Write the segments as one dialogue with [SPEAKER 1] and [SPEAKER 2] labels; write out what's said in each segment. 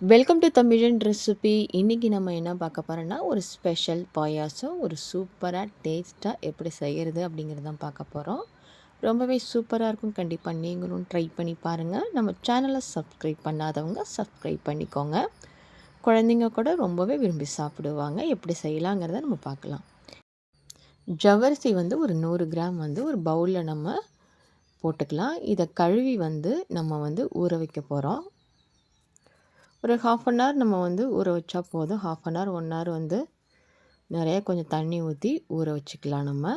[SPEAKER 1] Welcome to தமிழன் recipe இன்றைக்கி நம்ம என்ன பார்க்க போகிறோன்னா ஒரு ஸ்பெஷல் பாயாசம் ஒரு சூப்பராக டேஸ்ட்டாக எப்படி செய்கிறது அப்படிங்கிறது தான் பார்க்க போகிறோம் ரொம்பவே சூப்பராக இருக்கும். கண்டிப்பாக நீங்களும் ட்ரை பண்ணி பாருங்கள் நம்ம சேனலை சப்ஸ்கிரைப் பண்ணாதவங்க சப்ஸ்கிரைப் பண்ணிக்கோங்க. குழந்தைங்க கூட ரொம்பவே விரும்பி சாப்பிடுவாங்க. எப்படி செய்யலாங்கிறத நம்ம பார்க்கலாம். ஜவரிசி வந்து ஒரு நூறு கிராம் வந்து ஒரு பவுலில் நம்ம போட்டுக்கலாம். இதை கழுவி வந்து நம்ம வந்து ஊற வைக்க போகிறோம் ஒரு ஹாஃப் அன் ஹவர் நம்ம வந்து ஊற வச்சா போதும். Half an hour one hour வந்து நிறைய கொஞ்சம் தண்ணி ஊற்றி ஊற வச்சுக்கலாம் நம்ம.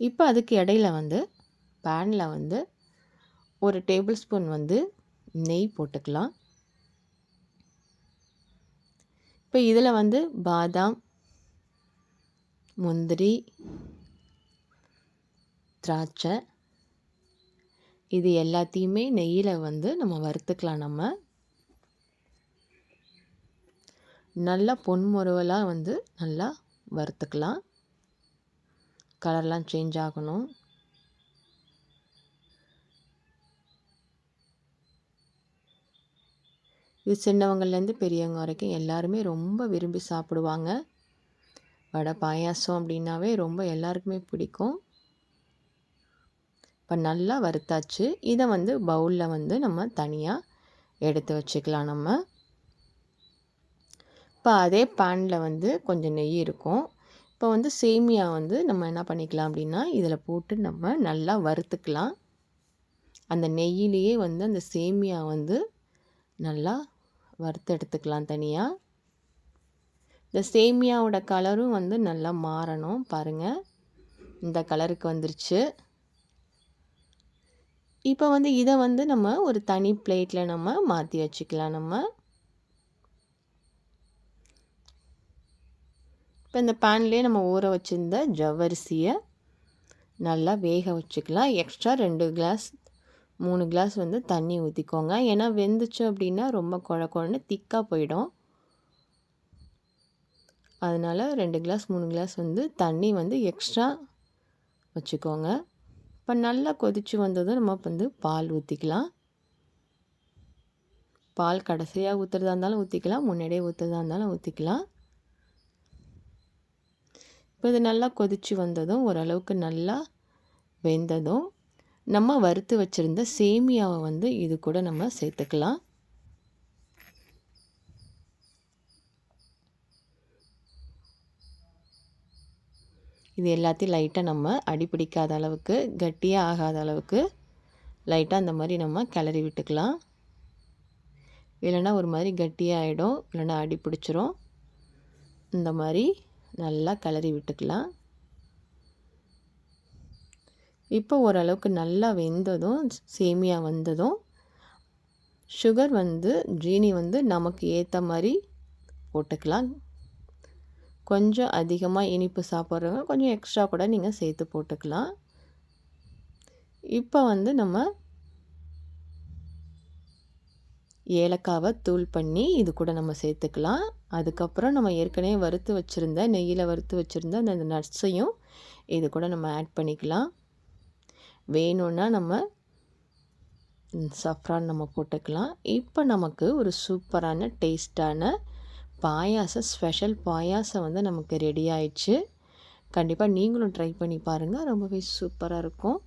[SPEAKER 1] இப்போ அதுக்கு இடையில வந்து பேனில் வந்து ஒரு டேபிள் ஸ்பூன் வந்து நெய் போட்டுக்கலாம். இப்போ இதில் வந்து பாதாம் முந்திரி திராட்சை இது எல்லாத்தையுமே நெய்யில் வந்து நம்ம வறுத்துக்கலாம் நம்ம. நல்லா பொன்முறுவலாக வந்து நல்லா வறுத்துக்கலாம். கலர்லாம் சேஞ்ச் ஆகணும். இது சின்னவங்கள்லேருந்து பெரியவங்க வரைக்கும் எல்லாருமே ரொம்ப விரும்பி சாப்பிடுவாங்க. வடை பாயாசம் அப்படின்னாவே ரொம்ப எல்லாருக்குமே பிடிக்கும். இப்போ நல்லா வறுத்தாச்சு. இதை வந்து பவுலில் வந்து நம்ம தனியாக எடுத்து வச்சுக்கலாம் நம்ம. இப்போ அதே பேனில் வந்து கொஞ்சம் நெய் இருக்கும். இப்போ வந்து சேமியா வந்து நம்ம என்ன பண்ணிக்கலாம் அப்படின்னா இதில் போட்டு நம்ம நல்லா வறுத்துக்கலாம். அந்த நெய்யிலேயே வந்து அந்த சேமியா வந்து நல்லா வறுத்து எடுத்துக்கலாம் தனியாக இந்த சேமியாவோட கலரும் வந்து நல்லா மாறணும் பாருங்கள் இந்த கலருக்கு வந்துருச்சு. இப்போ வந்து இதை வந்து நம்ம ஒரு தனி பிளேட்டில் நம்ம மாற்றி வச்சுக்கலாம் நம்ம. இப்போ இந்த பேன்லேயே நம்ம ஊற வச்சுருந்த ஜவ்வரிசியை நல்லா வேக வச்சுக்கலாம். எக்ஸ்ட்ரா ரெண்டு கிளாஸ் மூணு கிளாஸ் வந்து தண்ணி ஊற்றிக்கோங்க ஏன்னா வெந்துச்சு அப்படின்னா ரொம்ப குழ குழன்னு திக்காக போயிடும். அதனால் ரெண்டு கிளாஸ் மூணு கிளாஸ் வந்து தண்ணி வந்து எக்ஸ்ட்ரா வச்சுக்கோங்க. இப்போ நல்லா கொதித்து வந்ததும் நம்ம வந்து பால் ஊற்றிக்கலாம் பால் கடைசியாக ஊற்றுறதா இருந்தாலும் ஊற்றிக்கலாம் முன்னாடியே ஊற்றுறதா இருந்தாலும் ஊற்றிக்கலாம் இப்போ இது நல்லா கொதித்து வந்ததும் ஓரளவுக்கு நல்லா வெந்ததும் நம்ம வறுத்து வச்சுருந்த சேமியாவை வந்து இது கூட நம்ம சேர்த்துக்கலாம். இது எல்லாத்தையும் லைட்டாக நம்ம அடிப்பிடிக்காத அளவுக்கு கட்டியாக ஆகாத அளவுக்கு லைட்டாக அந்த மாதிரி நம்ம கிளறி விட்டுக்கலாம். இல்லைன்னா ஒரு மாதிரி கட்டியாக ஆகிடும் இல்லைன்னா அடி பிடிச்சிரும். இந்த மாதிரி நல்லா கிளறி விட்டுக்கலாம். இப்போ ஓரளவுக்கு நல்லா வெந்ததும் சேமியா வந்ததும் சுகர் வந்து ஜீனி வந்து நமக்கு ஏற்ற மாதிரி போட்டுக்கலாம். கொஞ்சம் அதிகமாக இனிப்பு சாப்பிட்றவங்க கொஞ்சம் எக்ஸ்ட்ரா கூட நீங்கள் சேர்த்து போட்டுக்கலாம். இப்போ வந்து நம்ம ஏலக்காவை தூள் பண்ணி இது கூட நம்ம சேர்த்துக்கலாம். அதுக்கப்புறம் நம்ம ஏற்கனவே வறுத்து வச்சுருந்த நெய்யில் வறுத்து வச்சுருந்த அந்த நட்ஸையும் இது கூட நம்ம ஆட் பண்ணிக்கலாம். வேணும்னா நம்ம சஃப்ரான் நம்ம போட்டுக்கலாம். இப்போ நமக்கு ஒரு சூப்பரான டேஸ்டான பாயாசம் ஸ்பெஷல் பாயாசம் வந்து நமக்கு ரெடி ஆயிடுச்சு. கண்டிப்பாக நீங்களும் ட்ரை பண்ணி பாருங்கள் ரொம்பவே சூப்பராக இருக்கும்.